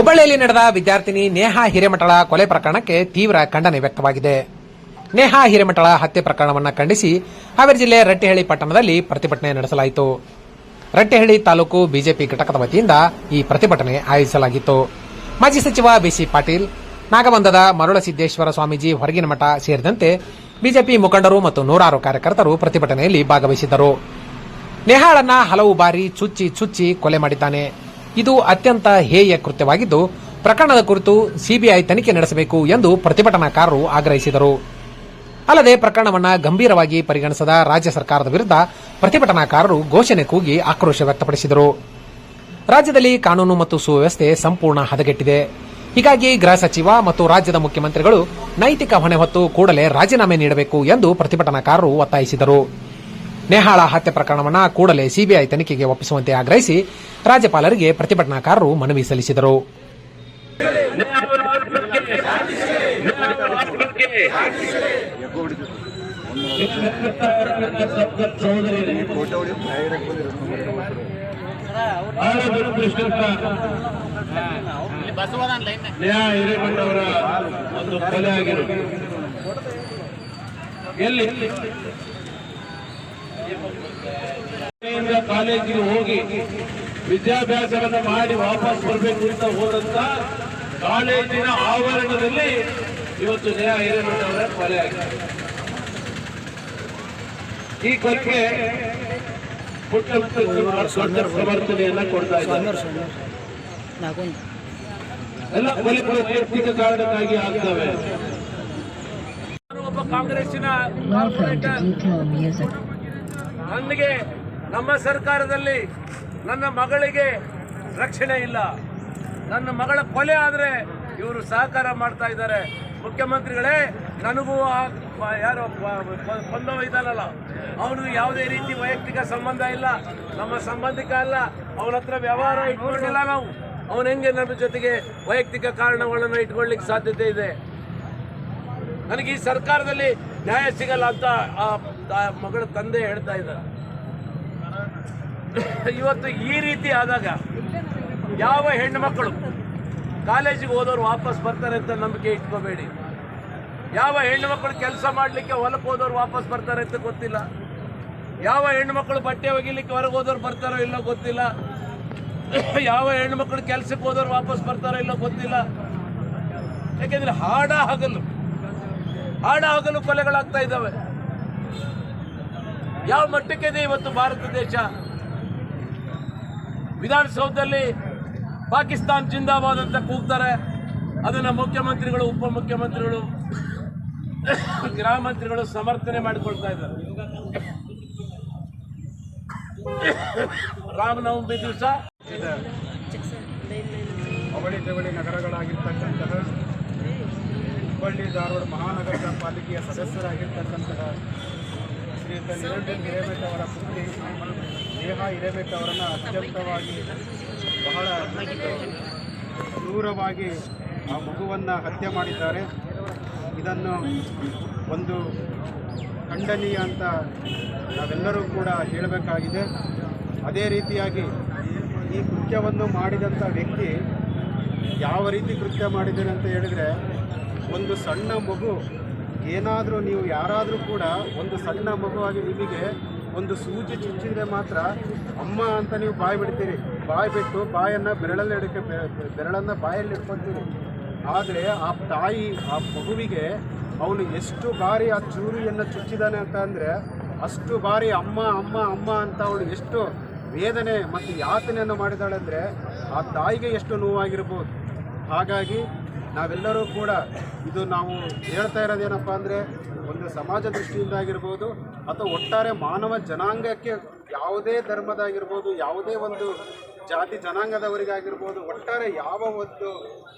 ಹುಬ್ಬಳ್ಳಿಯಲ್ಲಿ ನಡೆದ ವಿದ್ಯಾರ್ಥಿನಿ ನೇಹಾ ಹಿರೇಮಠಳ ಕೊಲೆ ಪ್ರಕರಣಕ್ಕೆ ತೀವ್ರ ಖಂಡನೆ ವ್ಯಕ್ತವಾಗಿದೆ. ನೇಹಾ ಹಿರೇಮಠಳ ಹತ್ಯೆ ಪ್ರಕರಣವನ್ನು ಖಂಡಿಸಿ ಹಾವೇರಿ ಜಿಲ್ಲೆ ರಟ್ಟಿಹಳ್ಳಿ ಪಟ್ಟಣದಲ್ಲಿ ಪ್ರತಿಭಟನೆ ನಡೆಸಲಾಯಿತು. ರಟ್ಟಿಹಳ್ಳಿ ತಾಲೂಕು ಬಿಜೆಪಿ ಘಟಕದ ವತಿಯಿಂದ ಈ ಪ್ರತಿಭಟನೆ ಆಯೋಜಿಸಲಾಗಿತ್ತು. ಮಾಜಿ ಸಚಿವ ಬಿಸಿ ಪಾಟೀಲ್ ನಾಗಬಂಧದ ಮರುಳಸಿದ್ದೇಶ್ವರ ಸ್ವಾಮೀಜಿ ಹೊರಗಿನ ಮಠ ಸೇರಿದಂತೆ ಬಿಜೆಪಿ ಮುಖಂಡರು ಮತ್ತು ನೂರಾರು ಕಾರ್ಯಕರ್ತರು ಪ್ರತಿಭಟನೆಯಲ್ಲಿ ಭಾಗವಹಿಸಿದ್ದರು. ನೇಹಾಳನ್ನ ಹಲವು ಬಾರಿ ಚುಚ್ಚಿ ಚುಚ್ಚಿ ಕೊಲೆ ಮಾಡಿದ್ದಾನೆ. ಇದು ಅತ್ಯಂತ ಹೇಯ ಕೃತ್ಯವಾಗಿದ್ದು, ಪ್ರಕರಣದ ಕುರಿತು ಸಿಬಿಐ ತನಿಖೆ ನಡೆಸಬೇಕು ಎಂದು ಪ್ರತಿಭಟನಾಕಾರರು ಆಗ್ರಹಿಸಿದರು. ಅಲ್ಲದೆ ಪ್ರಕರಣವನ್ನು ಗಂಭೀರವಾಗಿ ಪರಿಗಣಿಸದ ರಾಜ್ಯ ಸರ್ಕಾರದ ವಿರುದ್ಧ ಪ್ರತಿಭಟನಾಕಾರರು ಘೋಷಣೆ ಕೂಗಿ ಆಕ್ರೋಶ ವ್ಯಕ್ತಪಡಿಸಿದರು. ರಾಜ್ಯದಲ್ಲಿ ಕಾನೂನು ಮತ್ತು ಸುವ್ಯವಸ್ಥೆ ಸಂಪೂರ್ಣ ಹದಗೆಟ್ಟಿದೆ. ಹೀಗಾಗಿ ಗೃಹ ಸಚಿವ ಮತ್ತು ರಾಜ್ಯದ ಮುಖ್ಯಮಂತ್ರಿಗಳು ನೈತಿಕ ಹೊಣೆ ಹೊತ್ತು ಕೂಡಲೇ ರಾಜೀನಾಮೆ ನೀಡಬೇಕು ಎಂದು ಪ್ರತಿಭಟನಾಕಾರರು ಒತ್ತಾಯಿಸಿದರು. ನೇಹಾಳ ಹತ್ಯೆ ಪ್ರಕರಣವನ್ನು ಕೂಡಲೇ ಸಿಬಿಐ ತನಿಖೆಗೆ ಒಪ್ಪಿಸುವಂತೆ ಆಗ್ರಹಿಸಿ ರಾಜ್ಯಪಾಲರಿಗೆ ಪ್ರತಿಭಟನಾಕಾರರು ಮನವಿ ಸಲ್ಲಿಸಿದರು. ಎಲ್ಲಿ? ಕಾಲೇಜಿಗೆ ಹೋಗಿ ವಿದ್ಯಾಭ್ಯಾಸವನ್ನ ಮಾಡಿ ವಾಪಸ್ ಬರಬೇಕು ಅಂತ ಹೋದಂತ ಕಾಲೇಜಿನ ಆವರಣದಲ್ಲಿ ಇವತ್ತು ನ್ಯಾಯ ಹಿರೇಮಠವರ ಕೊಲೆ ಆಗಿದೆ. ಈ ಕೊಲೆಗೆ ಪುಟ್ಟ ದೊಡ್ಡ ಸಮರ್ಥನೆಯನ್ನ ಕೊಡ್ತಾ ಇದ್ದಾರೆ. ಎಲ್ಲ ಕೊಲೆಗಳು ವೈಯಕ್ತಿಕ ಕಾರಣಕ್ಕಾಗಿ ಆಗ್ತವೆ. ಒಬ್ಬ ಕಾಂಗ್ರೆಸ್ಸಿನ. ನನಗೆ ನಮ್ಮ ಸರ್ಕಾರದಲ್ಲಿ ನನ್ನ ಮಗಳಿಗೆ ರಕ್ಷಣೆ ಇಲ್ಲ. ನನ್ನ ಮಗಳ ಕೊಲೆ ಆದರೆ ಇವರು ಸಹಕಾರ ಮಾಡ್ತಾ ಇದ್ದಾರೆ. ಮುಖ್ಯಮಂತ್ರಿಗಳೇ, ನನಗೂ ಆ ಪ- ಯಾರೋ ಬಂದವ ಇದ್ದಾನಲ್ಲ, ಅವನಿಗೆ ಯಾವುದೇ ರೀತಿ ವೈಯಕ್ತಿಕ ಸಂಬಂಧ ಇಲ್ಲ, ನಮ್ಮ ಸಂಬಂಧಿಕ ಅಲ್ಲ, ಅವನ ಹತ್ರ ವ್ಯವಹಾರ ಇಟ್ಕೊಂಡಿಲ್ಲ ನಾವು. ಅವನು ಹೆಂಗೆ ನಮ್ಮ ಜೊತೆಗೆ ವೈಯಕ್ತಿಕ ಕಾರಣಗಳನ್ನು ಇಟ್ಕೊಳ್ಳಿಕ್ಕೆ ಸಾಧ್ಯತೆ ಇದೆ? ನನಗೆ ಈ ಸರ್ಕಾರದಲ್ಲಿ ನ್ಯಾಯ ಸಿಗಲ್ಲ ಅಂತ ಆ ಮಗಳ ತಂದೆ ಹೇಳ್ತಾ ಇದ್ದಾರೆ. ಇವತ್ತು ಈ ರೀತಿ ಆದಾಗ ಯಾವ ಹೆಣ್ಣು ಮಕ್ಕಳು ಕಾಲೇಜಿಗೆ ಹೋದವ್ರು ವಾಪಸ್ ಬರ್ತಾರೆ ಅಂತ ನಂಬಿಕೆ ಇಟ್ಕೋಬೇಡಿ. ಯಾವ ಹೆಣ್ಣು ಮಕ್ಕಳು ಕೆಲಸ ಮಾಡಲಿಕ್ಕೆ ಹೊಲಕ್ಕೆ ಹೋದವ್ರು ವಾಪಸ್ ಬರ್ತಾರೆ ಅಂತ ಗೊತ್ತಿಲ್ಲ. ಯಾವ ಹೆಣ್ಣು ಮಕ್ಕಳು ಬಟ್ಟೆ ಒಗಿಲಿಕ್ಕೆ ಹೊರಗೆ ಹೋದವ್ರು ಬರ್ತಾರೋ ಇಲ್ಲೋ ಗೊತ್ತಿಲ್ಲ. ಯಾವ ಹೆಣ್ಣು ಮಕ್ಕಳು ಕೆಲಸಕ್ಕೆ ಹೋದವ್ರು ವಾಪಸ್ ಬರ್ತಾರೋ ಇಲ್ಲೋ ಗೊತ್ತಿಲ್ಲ. ಯಾಕೆಂದ್ರೆ ಹಾಡ ಹಗಲು ಹಾಡ ಹಗಲು ಕೊಲೆಗಳಾಗ್ತಾ ಇದ್ದಾವೆ. ಯಾವ ಮಟ್ಟಕ್ಕಿದೆ ಇವತ್ತು ಭಾರತ ದೇಶ? ವಿಧಾನಸೌಧದಲ್ಲಿ ಪಾಕಿಸ್ತಾನ್ ಜಿಂದಾಬಾದ್ ಅಂತ ಕೂಗ್ತಾರೆ. ಅದನ್ನ ಮುಖ್ಯಮಂತ್ರಿಗಳು, ಉಪಮುಖ್ಯಮಂತ್ರಿಗಳು ಗೃಹ ಮಂತ್ರಿಗಳು ಸಮರ್ಥನೆ ಮಾಡಿಕೊಳ್ತಾ ಇದ್ದಾರೆ. ರಾಮನವಮಿ ದಿವಸ ಅವಳಿ ಜವಳಿ ನಗರಗಳಾಗಿರ್ತಕ್ಕಂತಹ ಹುಬ್ಬಳ್ಳಿ ಧಾರವಾಡ ಮಹಾನಗರ ಪಾಲಿಕೆಯ ಸದಸ್ಯರಾಗಿರ್ತಕ್ಕಂತಹ ಶ್ರೀಯುತ ನಿರಂಜನ್ ದೇಹ ಅತ್ಯಂತವಾಗಿ ಬಹಳ ಕ್ರೂರವಾಗಿ ಆ ಮಗುವನ್ನು ಹತ್ಯೆ ಮಾಡಿದ್ದಾರೆ. ಇದನ್ನು ಒಂದು ಖಂಡನೀಯ ಅಂತ ನಾವೆಲ್ಲರೂ ಕೂಡ ಹೇಳಬೇಕಾಗಿದೆ. ಅದೇ ರೀತಿಯಾಗಿ ಈ ಕೃತ್ಯವನ್ನು ಮಾಡಿದಂಥ ವ್ಯಕ್ತಿ ಯಾವ ರೀತಿ ಕೃತ್ಯ ಮಾಡಿದ್ದೇನೆ ಅಂತ ಹೇಳಿದರೆ ಒಂದು ಸಣ್ಣ ಮಗು ಏನಾದರೂ ನೀವು ಯಾರಾದರೂ ಕೂಡ ಒಂದು ಸಣ್ಣ ಮಗುವಾಗಿ ನಿಮಗೆ ಒಂದು ಸೂಜಿ ಚುಚ್ಚಿದ್ರೆ ಮಾತ್ರ ಅಮ್ಮ ಅಂತ ನೀವು ಬಾಯಿ ಬಿಡ್ತೀರಿ. ಬಾಯಿ ಬಿಟ್ಟು ಬಾಯನ್ನು ಬೆರಳಲ್ಲಿ ಹಿಡ್ಕ ಬೆರಳನ್ನು ಬಾಯಲ್ಲಿ ಇಟ್ಕೊತೀರಿ ಆದರೆ ಆ ತಾಯಿ, ಆ ಮಗುವಿಗೆ ಅವನು ಎಷ್ಟು ಬಾರಿ ಆ ಚೂರಿಯನ್ನು ಚುಚ್ಚಿದ್ದಾನೆ ಅಂತ ಅಂದರೆ ಅಷ್ಟು ಬಾರಿ ಅಮ್ಮ ಅಮ್ಮ ಅಮ್ಮ ಅಂತ ಅವಳು ಎಷ್ಟು ವೇದನೆ ಮತ್ತು ಯಾತನೆಯನ್ನು ಮಾಡಿದಾಳೆ ಅಂದರೆ ಆ ತಾಯಿಗೆ ಎಷ್ಟು ನೋವಾಗಿರ್ಬೋದು. ಹಾಗಾಗಿ ನಾವೆಲ್ಲರೂ ಕೂಡ ಇದು ನಾವು ಹೇಳ್ತಾ ಇರೋದೇನಪ್ಪ ಅಂದರೆ ಒಂದು ಸಮಾಜ ದೃಷ್ಟಿಯಿಂದ ಆಗಿರ್ಬೋದು ಅಥವಾ ಒಟ್ಟಾರೆ ಮಾನವ ಜನಾಂಗಕ್ಕೆ ಯಾವುದೇ ಧರ್ಮದಾಗಿರ್ಬೋದು ಯಾವುದೇ ಒಂದು ಜಾತಿ ಜನಾಂಗದವರಿಗಾಗಿರ್ಬೋದು ಒಟ್ಟಾರೆ ಯಾವ ಒಂದು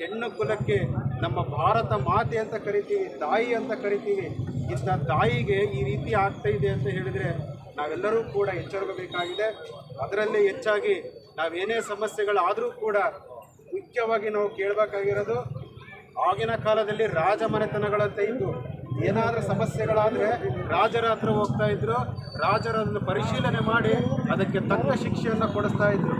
ಹೆಣ್ಣು ಕುಲಕ್ಕೆ ನಮ್ಮ ಭಾರತ ಮಾತೆ ಅಂತ ಕರಿತೀವಿ, ತಾಯಿ ಅಂತ ಕರಿತೀವಿ, ಇಂಥ ತಾಯಿಗೆ ಈ ರೀತಿ ಆಗ್ತಾ ಇದೆ ಅಂತ ಹೇಳಿದರೆ ನಾವೆಲ್ಲರೂ ಕೂಡ ಎಚ್ಚರಬೇಕಾಗಿದೆ ಅದರಲ್ಲಿ ಹೆಚ್ಚಾಗಿ ನಾವೇನೇ ಸಮಸ್ಯೆಗಳಾದರೂ ಕೂಡ ಮುಖ್ಯವಾಗಿ ನಾವು ಕೇಳಬೇಕಾಗಿರೋದು ಆಗಿನ ಕಾಲದಲ್ಲಿ ರಾಜ ಮನೆತನಗಳಂತೆ ಇದ್ದು, ಏನಾದರೂ ಸಮಸ್ಯೆಗಳಾದರೆ ರಾಜರ ಹತ್ರ ಹೋಗ್ತಾ ಇದ್ರು, ರಾಜರನ್ನು ಪರಿಶೀಲನೆ ಮಾಡಿ ಅದಕ್ಕೆ ತಕ್ಕ ಶಿಕ್ಷೆಯನ್ನು ಕೊಡಿಸ್ತಾ ಇದ್ರು.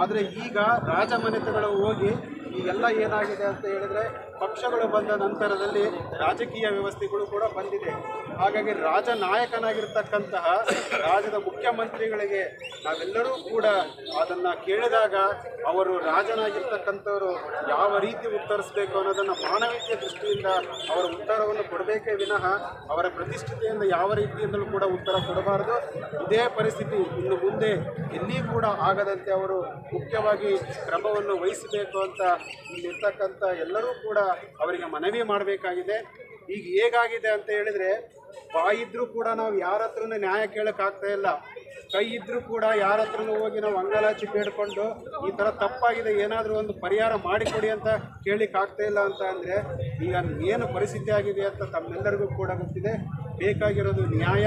ಆದರೆ ಈಗ ರಾಜ ಮನೆತನಗಳು ಹೋಗಿ ಈಗೆಲ್ಲ ಏನಾಗಿದೆ ಅಂತ ಹೇಳಿದ್ರೆ, ಪಕ್ಷಗಳು ಬಂದ ನಂತರದಲ್ಲಿ ರಾಜಕೀಯ ವ್ಯವಸ್ಥೆಗಳು ಕೂಡ ಬಂದಿದೆ. ಹಾಗಾಗಿ ರಾಜನಾಯಕನಾಗಿರ್ತಕ್ಕಂತಹ ರಾಜ್ಯದ ಮುಖ್ಯಮಂತ್ರಿಗಳಿಗೆ ನಾವೆಲ್ಲರೂ ಕೂಡ ಅದನ್ನ ಕೇಳಿದಾಗ ಅವರು ರಾಜನಾಗಿರ್ತಕ್ಕಂಥವರು ಯಾವ ರೀತಿ ಉತ್ತರಿಸಬೇಕು ಅನ್ನೋದನ್ನ ಮಾನವೀಯ ದೃಷ್ಟಿಯಿಂದ ಅವರ ಉತ್ತರವನ್ನು ಕೊಡಬೇಕೇ ವಿನಃ ಅವರ ಪ್ರತಿಷ್ಠಿತೆಯಿಂದ ಯಾವ ರೀತಿಯಿಂದಲೂ ಕೂಡ ಉತ್ತರ ಕೊಡಬಾರದು. ಇದೇ ಪರಿಸ್ಥಿತಿ ಇನ್ನು ಮುಂದೆ ಎಲ್ಲಿ ಕೂಡ ಆಗದಂತೆ ಅವರು ಮುಖ್ಯವಾಗಿ ಕ್ರಮವನ್ನು ವಹಿಸಬೇಕು ಅಂತ ಇಲ್ಲಿರ್ತಕ್ಕಂಥ ಎಲ್ಲರೂ ಕೂಡ ಅವರಿಗೆ ಮನವಿ ಮಾಡಬೇಕಾಗಿದೆ. ಈಗ ಹೇಗಾಗಿದೆ ಅಂತ ಹೇಳಿದ್ರೆ ಬಾಯಿದ್ರೂ ಕೂಡ ನಾವು ಯಾರ ಹತ್ರನೂ ನ್ಯಾಯ ಕೇಳೋಕ್ಕಾಗ್ತಾ ಇಲ್ಲ. ಕೈ ಇದ್ರೂ ಕೂಡ ಯಾರ ಹತ್ರನೂ ಹೋಗಿ ನಾವು ಅಂಗಲಾಚಿ ಬೇಡ್ಕೊಂಡು ಈ ಥರ ತಪ್ಪಾಗಿದೆ, ಏನಾದರೂ ಒಂದು ಪರಿಹಾರ ಮಾಡಿಕೊಡಿ ಅಂತ ಕೇಳಲಿಕ್ಕಾಗ್ತಾ ಇಲ್ಲ ಅಂತ ಅಂದರೆ ಈಗ ಏನು ಪರಿಸ್ಥಿತಿ ಆಗಿದೆ ಅಂತ ತಮ್ಮೆಲ್ಲರಿಗೂ ಕೂಡ ಗೊತ್ತಿದೆ. ಬೇಕಾಗಿರೋದು ನ್ಯಾಯ.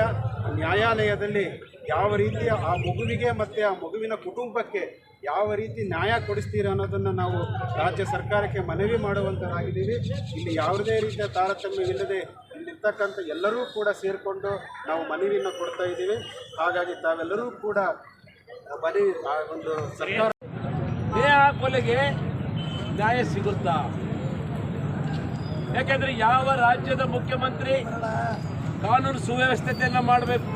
ನ್ಯಾಯಾಲಯದಲ್ಲಿ ಯಾವ ರೀತಿಯ ಆ ಮಗುವಿಗೆ ಮತ್ತು ಆ ಮಗುವಿನ ಕುಟುಂಬಕ್ಕೆ ಯಾವ ರೀತಿ ನ್ಯಾಯ ಕೊಡಿಸ್ತೀರ ಅನ್ನೋದನ್ನು ನಾವು ರಾಜ್ಯ ಸರ್ಕಾರಕ್ಕೆ ಮನವಿ ಮಾಡುವಂತರಾಗಿದ್ದೀವಿ. ಇಲ್ಲಿ ಯಾವುದೇ ರೀತಿಯ ತಾರತಮ್ಯವಿಲ್ಲದೆ ಇಲ್ಲಿರ್ತಕ್ಕಂಥ ಎಲ್ಲರೂ ಕೂಡ ಸೇರಿಕೊಂಡು ನಾವು ಮನವಿಯನ್ನು ಕೊಡ್ತಾ ಇದ್ದೀವಿ. ಹಾಗಾಗಿ ತಾವೆಲ್ಲರೂ ಕೂಡ ಮನವಿ, ಆ ಒಂದು ಸರ್ಕಾರ ದೇಹ ಕೊಲೆಗೆ ನ್ಯಾಯ ಸಿಗುತ್ತಾ? ಯಾಕೆಂದ್ರೆ ಯಾವ ರಾಜ್ಯದ ಮುಖ್ಯಮಂತ್ರಿ ಕಾನೂನು ಸುವ್ಯವಸ್ಥೆಯನ್ನು ಮಾಡಬೇಕು?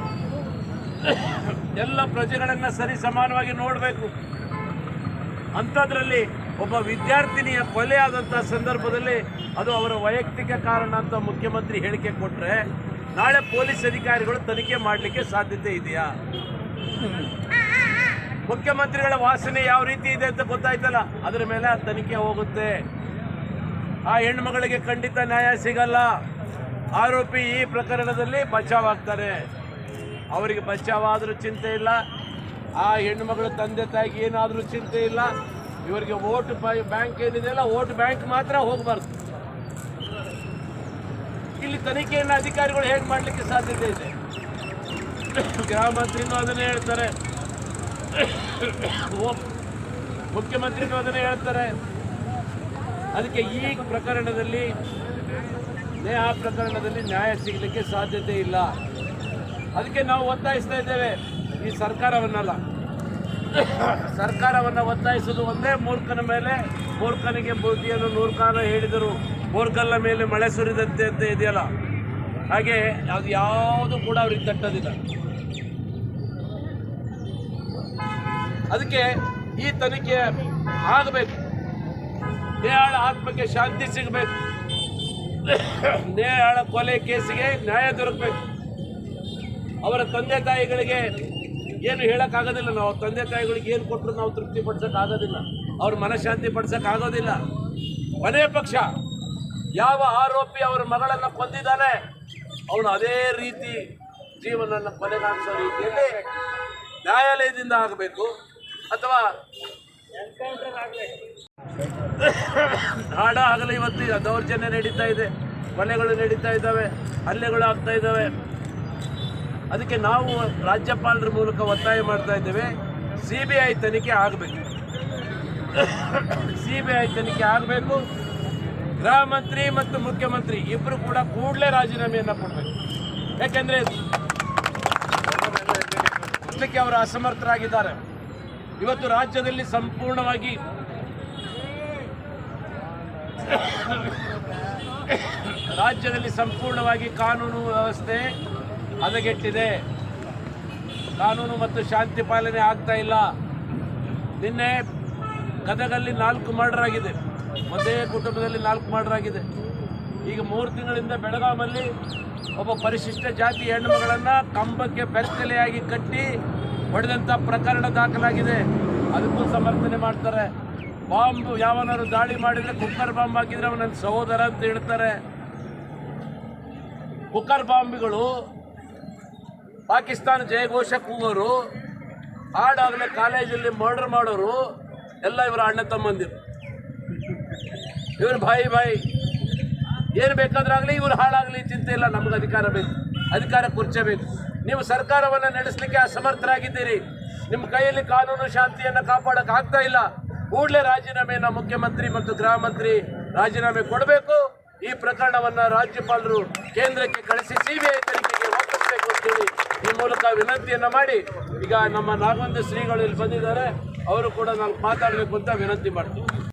ಎಲ್ಲ ಪ್ರಜೆಗಳನ್ನ ಸರಿ ಸಮಾನವಾಗಿ ನೋಡಬೇಕು? ಅಂಥದ್ರಲ್ಲಿ ಒಬ್ಬ ವಿದ್ಯಾರ್ಥಿನಿಯ ಕೊಲೆ ಆದಂಥ ಸಂದರ್ಭದಲ್ಲಿ ಅದು ಅವರ ವೈಯಕ್ತಿಕ ಕಾರಣ ಅಂತ ಮುಖ್ಯಮಂತ್ರಿ ಹೇಳಿಕೆ ಕೊಟ್ಟರೆ ನಾಳೆ ಪೊಲೀಸ್ ಅಧಿಕಾರಿಗಳು ತನಿಖೆ ಮಾಡಲಿಕ್ಕೆ ಸಾಧ್ಯತೆ ಇದೆಯಾ? ಮುಖ್ಯಮಂತ್ರಿಗಳ ವಾಸನೆ ಯಾವ ರೀತಿ ಇದೆ ಅಂತ ಗೊತ್ತಾಯ್ತಲ್ಲ, ಅದರ ಮೇಲೆ ತನಿಖೆ ಹೋಗುತ್ತೆ. ಆ ಹೆಣ್ಮಗಳಿಗೆ ಖಂಡಿತ ನ್ಯಾಯ ಸಿಗಲ್ಲ. ಆರೋಪಿ ಈ ಪ್ರಕರಣದಲ್ಲಿ ಬಚಾವಾಗ್ತಾರೆ. ಅವರಿಗೆ ಬಚಾವಾದರೂ ಚಿಂತೆ ಇಲ್ಲ. ಆ ಹೆಣ್ಮಗಳ ತಂದೆ ತಾಯಿಗೆ ಏನಾದರೂ ಚಿಂತೆ ಇಲ್ಲ. ಇವರಿಗೆ ಓಟ್ ಬ್ಯಾಂಕ್ ಏನಿದೆಯಲ್ಲ ಓಟ್ ಬ್ಯಾಂಕ್ ಮಾತ್ರ ಹೋಗಬಾರ್ದು. ಇಲ್ಲಿ ತನಿಖೆಯನ್ನು ಅಧಿಕಾರಿಗಳು ಹೇಗೆ ಮಾಡಲಿಕ್ಕೆ ಸಾಧ್ಯತೆ ಇದೆ? ಗೃಹ ಮಂತ್ರಿನೂ ಅದನ್ನೇ ಹೇಳ್ತಾರೆ. ಮುಖ್ಯಮಂತ್ರಿನೂ ಅದನ್ನೇ ಹೇಳ್ತಾರೆ. ಅದಕ್ಕೆ ಈ ಪ್ರಕರಣದಲ್ಲಿ ನೇಹ ಪ್ರಕರಣದಲ್ಲಿ ನ್ಯಾಯ ಸಿಗಲಿಕ್ಕೆ ಸಾಧ್ಯತೆ ಇಲ್ಲ. ಅದಕ್ಕೆ ನಾವು ಒತ್ತಾಯಿಸ್ತಾ ಇದ್ದೇವೆ. ಈ ಸರ್ಕಾರವನ್ನಲ್ಲ. ಸರ್ಕಾರವನ್ನು ಒತ್ತಾಯಿಸೋದು ಒಂದೇ ಮೂರ್ಖನ ಮೇಲೆ ಮೂರ್ಖನಿಗೆ ಬುದ್ಧಿಯನ್ನು ನೂರ್ಖಾನ ಹೇಳಿದರು. ಮೂರ್ಖಲ್ಲ ಮೇಲೆ ಮಳೆ ಸುರಿದಂತೆ ಅಂತ ಇದೆಯಲ್ಲ? ಹಾಗೆ ಅದು ಯಾವುದು ಕೂಡ ಅವ್ರಿಗೆ ತಟ್ಟೋದಿಲ್ಲ. ಅದಕ್ಕೆ ಈ ತನಿಖೆ ಆಗಬೇಕು. ನೇಹಾಳ ಆತ್ಮಕ್ಕೆ ಶಾಂತಿ ಸಿಗಬೇಕು. ನೇಹಾಳ ಕೊಲೆ ಕೇಸಿಗೆ ನ್ಯಾಯ ದೊರಕಬೇಕು. ಅವರ ತಂದೆ ತಾಯಿಗಳಿಗೆ ಏನು ಹೇಳೋಕ್ಕಾಗೋದಿಲ್ಲ. ನಾವು ತಂದೆ ತಾಯಿಗಳಿಗೆ ಏನು ಕೊಟ್ಟರು ನಾವು ತೃಪ್ತಿ ಪಡಿಸೋಕ್ಕಾಗೋದಿಲ್ಲ ಅವ್ರ ಮನಃಶಾಂತಿ ಪಡಿಸೋಕ್ಕಾಗೋದಿಲ್ಲ. ಕೊನೆ ಪಕ್ಷ ಯಾವ ಆರೋಪಿ ಅವರ ಮಗಳನ್ನು ಕೊಂದಿದ್ದಾನೆ? ಅವನು ಅದೇ ರೀತಿ ಜೀವನವನ್ನು ಕೊನೆಗಾಣಿಸೋ ರೀತಿಯಲ್ಲಿ ನ್ಯಾಯಾಲಯದಿಂದ ಆಗಬೇಕು ಅಥವಾ ನಾಡ ಆಗಲಿ ಇವತ್ತು ದೌರ್ಜನ್ಯ ನಡೀತಾ ಇದೆ, ಕೊಲೆಗಳು ನಡೀತಾ ಇದ್ದಾವೆ, ಹಲ್ಲೆಗಳು ಆಗ್ತಾ ಇದ್ದಾವೆ. ಅದಕ್ಕೆ ನಾವು ರಾಜ್ಯಪಾಲರ ಮೂಲಕ ಒತ್ತಾಯ ಮಾಡ್ತಾ ಇದ್ದೇವೆ, ಸಿ ಬಿ ಐ ತನಿಖೆ ಆಗಬೇಕು. ಸಿ ಬಿ ಐ ತನಿಖೆ ಆಗಬೇಕು. ಗೃಹ ಮಂತ್ರಿ ಮತ್ತು ಮುಖ್ಯಮಂತ್ರಿ ಇಬ್ಬರು ಕೂಡ ಕೂಡಲೇ ರಾಜೀನಾಮೆಯನ್ನು ಕೊಡಬೇಕು. ಯಾಕೆಂದರೆ ಅದಕ್ಕೆ ಅವರು ಅಸಮರ್ಥರಾಗಿದ್ದಾರೆ. ಇವತ್ತು ರಾಜ್ಯದಲ್ಲಿ ಸಂಪೂರ್ಣವಾಗಿ ರಾಜ್ಯದಲ್ಲಿ ಸಂಪೂರ್ಣವಾಗಿ ಕಾನೂನು ವ್ಯವಸ್ಥೆ ಹದಗೆಟ್ಟಿದೆ. ಕಾನೂನು ಮತ್ತು ಶಾಂತಿ ಪಾಲನೆ ಆಗ್ತಾ ಇಲ್ಲ. ನಿನ್ನೆ ಗದಗಲ್ಲಿ ನಾಲ್ಕು ಮರ್ಡರ್ ಆಗಿದೆ. ಒಂದೇ ಕುಟುಂಬದಲ್ಲಿ ನಾಲ್ಕು ಮರ್ಡರ್ ಆಗಿದೆ ಈಗ ಮೂರು ತಿಂಗಳಿಂದ ಬೆಳಗಾವಲ್ಲಿ ಒಬ್ಬ ಪರಿಶಿಷ್ಟ ಜಾತಿ ಹೆಣ್ಣುಮಗಳನ್ನು ಕಂಬಕ್ಕೆ ಬೆತ್ತಲೆಯಾಗಿ ಕಟ್ಟಿ ಹೊಡೆದಂಥ ಪ್ರಕರಣ ದಾಖಲಾಗಿದೆ. ಅದಕ್ಕೂ ಸಮರ್ಥನೆ ಮಾಡ್ತಾರೆ. ಬಾಂಬ್ ಯಾವನಾದ್ರು ದಾಳಿ ಮಾಡಿದರೆ ಕುಕ್ಕರ್ ಬಾಂಬ್ ಹಾಕಿದರೆ ಅವನ ಸಹೋದರ ಅಂತ ಹೇಳ್ತಾರೆ. ಕುಕ್ಕರ್ ಬಾಂಬ್ಗಳು ಪಾಕಿಸ್ತಾನ ಜಯಘೋಷ ಕೂಗೋರು ಹಾಡಾಗಲೇ ಕಾಲೇಜಲ್ಲಿ ಮರ್ಡರ್ ಮಾಡೋರು, ಎಲ್ಲ ಇವರ ಅಣ್ಣ ತಮ್ಮಂದಿರು. ಇವ್ರು ಬಾಯಿ ಬಾಯಿ ಏನು ಬೇಕಾದ್ರಾಗಲಿ ಇವ್ರು ಹಾಳಾಗಲಿ ಚಿಂತೆ ಇಲ್ಲ, ನಮಗೆ ಅಧಿಕಾರ ಬೇಕು. ಅಧಿಕಾರ ಕುರ್ಚಬೇಕು ನೀವು ಸರ್ಕಾರವನ್ನು ನಡೆಸಲಿಕ್ಕೆ ಅಸಮರ್ಥರಾಗಿದ್ದೀರಿ. ನಿಮ್ಮ ಕೈಯಲ್ಲಿ ಕಾನೂನು ಶಾಂತಿಯನ್ನು ಕಾಪಾಡಕ್ಕೆ ಆಗ್ತಾ ಇಲ್ಲ. ಕೂಡಲೇ ರಾಜೀನಾಮೆಯನ್ನು ಮುಖ್ಯಮಂತ್ರಿ ಮತ್ತು ಗೃಹ ಮಂತ್ರಿ ರಾಜೀನಾಮೆ ಕೊಡಬೇಕು. ಈ ಪ್ರಕರಣವನ್ನು ರಾಜ್ಯಪಾಲರು ಕೇಂದ್ರಕ್ಕೆ ಕಳಿಸಿ ಸಿಬಿಐ ತನಿಖೆಗೆ ಒಪ್ಪಿಸಬೇಕು ಅಂತೇಳಿ ಈ ಮೂಲಕ ವಿನಂತಿಯನ್ನು ಮಾಡಿ. ಈಗ ನಮ್ಮ ನಾಗವಂತ ಶ್ರೀಗಳು ಇಲ್ಲಿ ಬಂದಿದ್ದಾರೆ. ಅವರು ಕೂಡ ನಾನು ಮಾತಾಡಬೇಕು ಅಂತ ವಿನಂತಿ ಮಾಡ್ತೀನಿ.